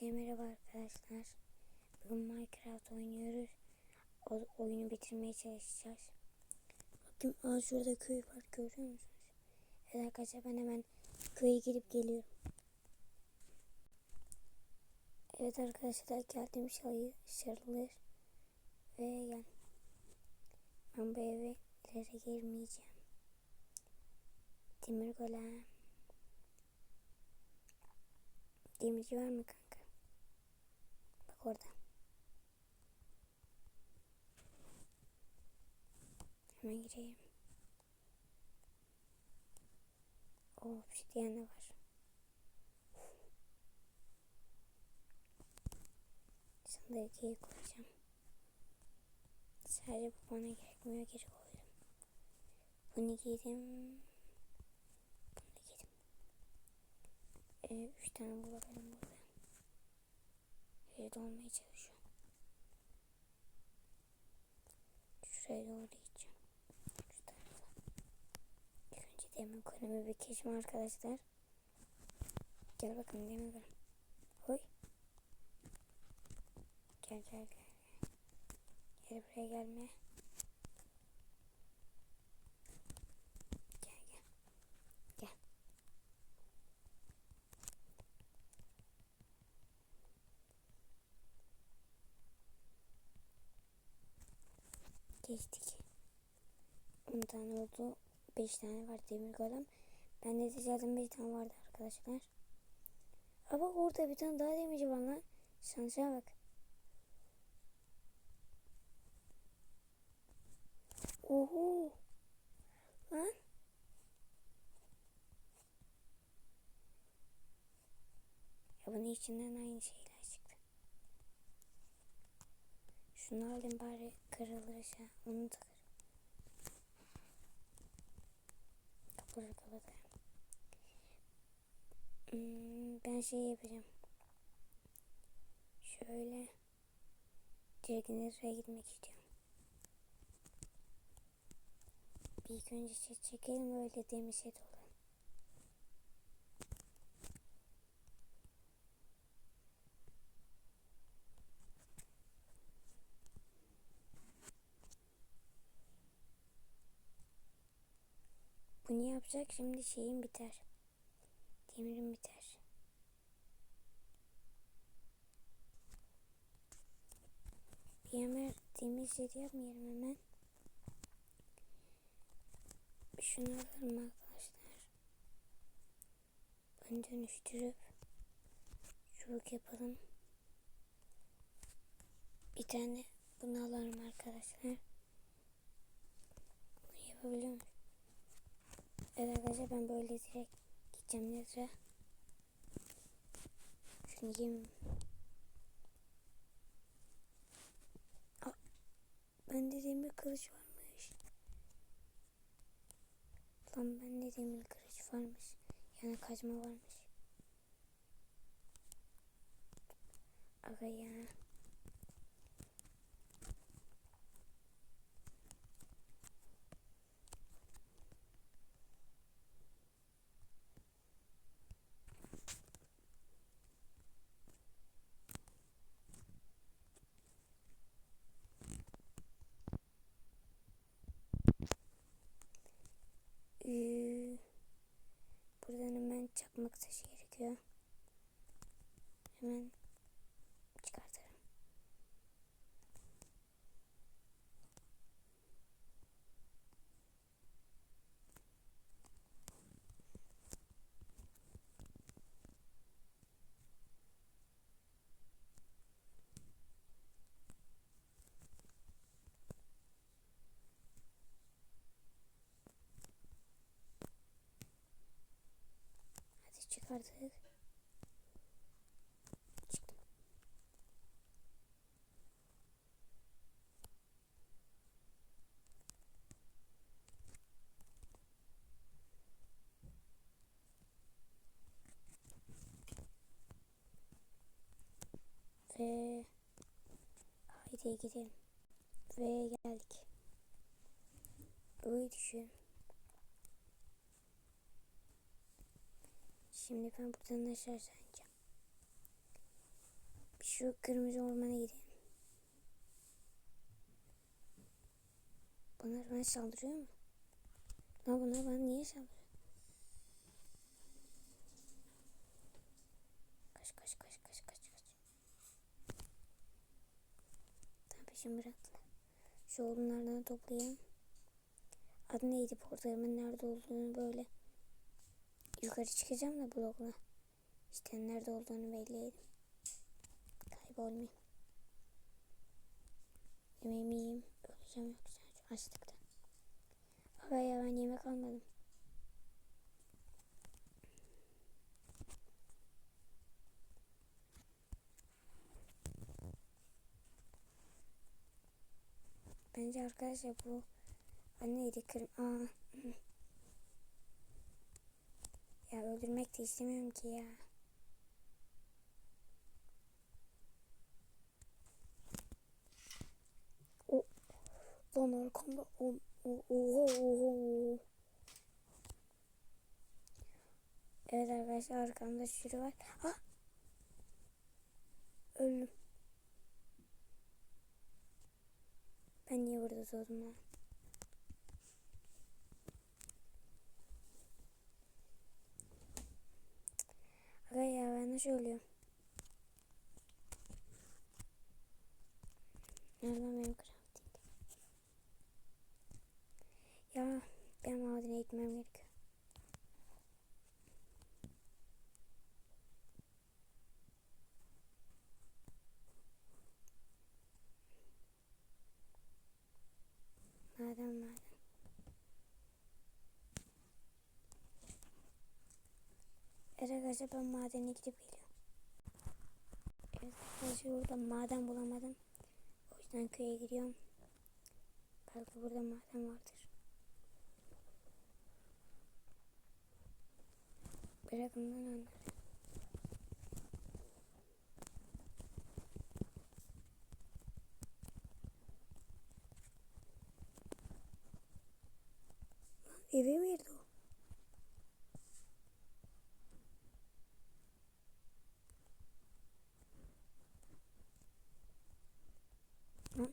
Hepinize merhaba arkadaşlar. Bugün Minecraft oynuyoruz. O oyunu bitirmeye çalışacağız. Bakın aa şurada köy var görüyor musunuz? Evet arkadaşlar ben hemen köye gidip geliyorum. Evet arkadaşlar geldim şayı sarılır. Ve yani ben bu eve ileri girmeyeceğim. Demir golem. Demirci var mı kanka? Bak orada. Hemen gireyim. O obsidiyen de var. Sandalyeyi koyacağım. Sadece bu bana gerekmiyor. Geri koydum. Bunu giydim. Bunu giydim. Ee, üç tane bulabilirim burada. Evde olmaya çalışıyorum. Şuraya doğru gideceğim. Şu tarafa. İlk önce demir kolemi bir keşim arkadaşlar. Gel bakalım demir kolem. Hoy. Gel gel gel. Gel buraya gelme. Geçtik. 10 tane oldu. 5 tane var demir golem. Bende de zaten 5 tane vardı arkadaşlar. Ama orada bir tane daha demirci var lan. Şansa bak. Oho. Lan. Ya bunun içinden aynı şeyler Şunu alayım bari kırılırsa. Onu da kır. Kapıları kapatayım. Hmm, ben şey yapacağım. Şöyle. Direkt gitmek istiyorum. Bir ilk önce set çekelim öyle demir set olur. Bunu yapacak şimdi şeyim biter. Demirim biter. Bir hemen demir set yapmayalım hemen. Şunu alalım arkadaşlar. Bunu dönüştürüp çubuk yapalım. Bir tane bunu alalım arkadaşlar. Bunu yapabiliyor muyum? Evet arkadaşlar ben böyle direkt gideceğim nether'a. Şunu yiyeyim. Aa, bende demir kılıç varmış. Lan bende demir kılıç varmış. Yani kazma varmış. Aga ya. Ee, buradan hemen çakmak taşı gerekiyor. Hemen çıkartalım. Hadi çıkardık. Çıktım. Ve haydi gidelim. Ve geldik. Öyle düşün. Şimdi ben buradan aşağı ineceğim. Şu kırmızı ormana gidelim. Bunlar bana saldırıyor mu? Lan bunlar bana niye saldırıyor? Peşimi bıraktılar. Şu odunlardan toplayayım. Adı neydi portalımın nerede olduğunu böyle yukarı çıkacağım da blokla. İşte nerede olduğunu belliydim. Kaybolmayayım. Yemeğimi yiyeyim. Öleceğim yoksa açlıktan. Ama ya ben yemek almadım. Bence arkadaşlar bu anneydi kırm... Aa. Ya öldürmek de istemiyorum ki ya. O lan arkamda o o oho oho. Evet arkadaşlar arkamda sürü var. Ha. Öldüm. Ben niye burada doğdum lan? Aga ya ben nasıl ölüyorum? Nereden benim crafting? Ya ben madene gitmem gerekiyor. Maden maden. Evet arkadaşlar ben madene gidip geliyorum. Evet arkadaşlar burada maden bulamadım. O yüzden köye gidiyorum. Belki burada maden vardır. Bırakın lan onları. Lan eve mi girdi o? Lan.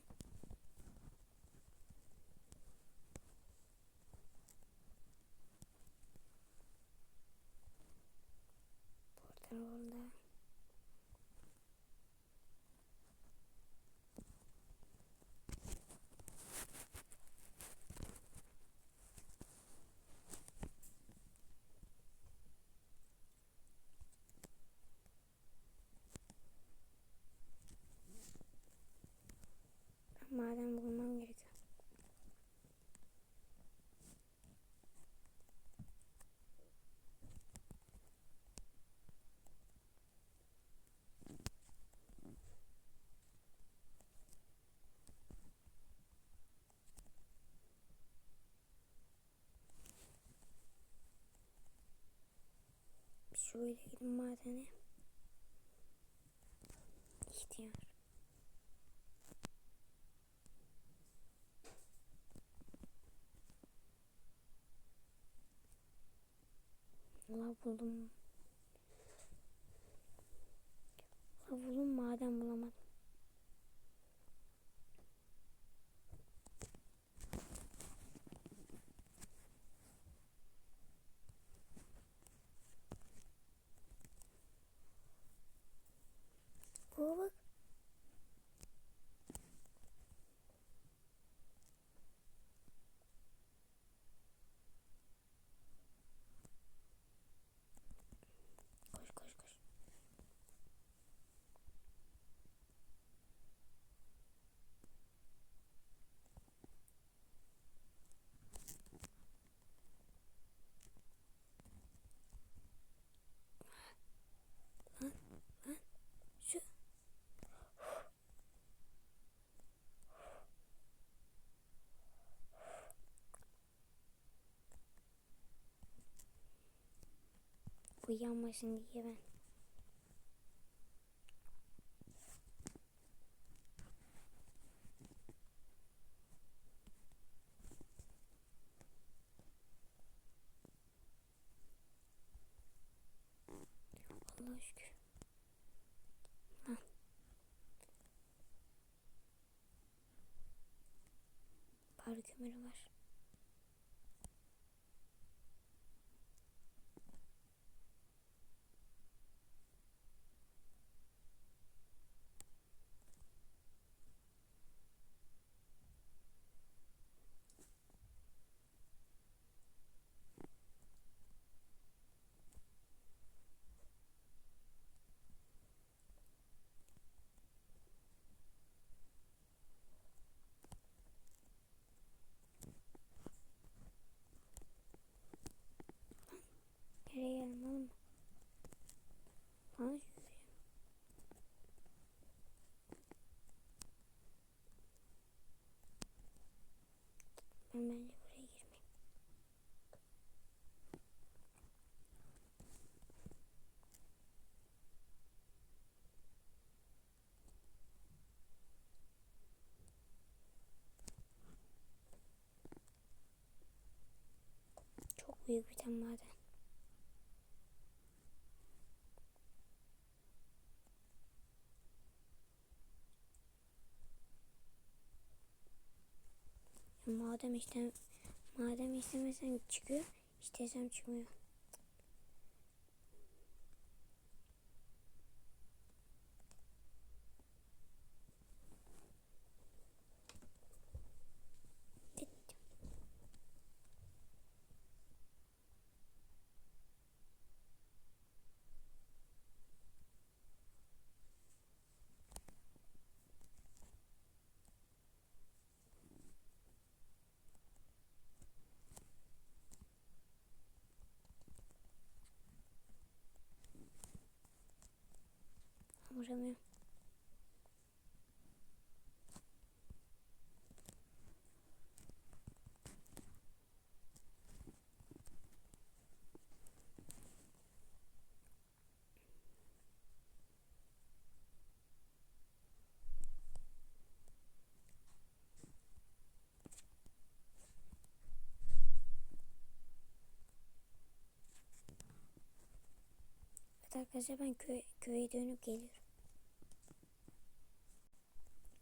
Portal orada. Ben maden bulmam gerekiyor. Şöyle gidin madene. İhtiyar. Allah buldum. Uyuyamasın diye ben. Allah'a şükür. Ha. Parkümür var. Büyük bir tane maden. Madem işte madem istemesen çıkıyor, istesem çıkmıyor. Vuramıyorum. Arkadaşlar ben köy, köye dönüp geliyorum.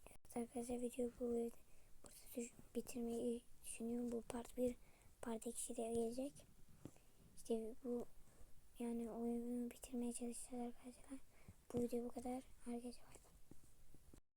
Evet arkadaşlar videoyu bu bitirmeyi düşünüyorum. Bu part 1 part 2 de gelecek. İşte bu yani oyunu bitirmeye çalışacağız arkadaşlar. Bu video bu kadar. Herkese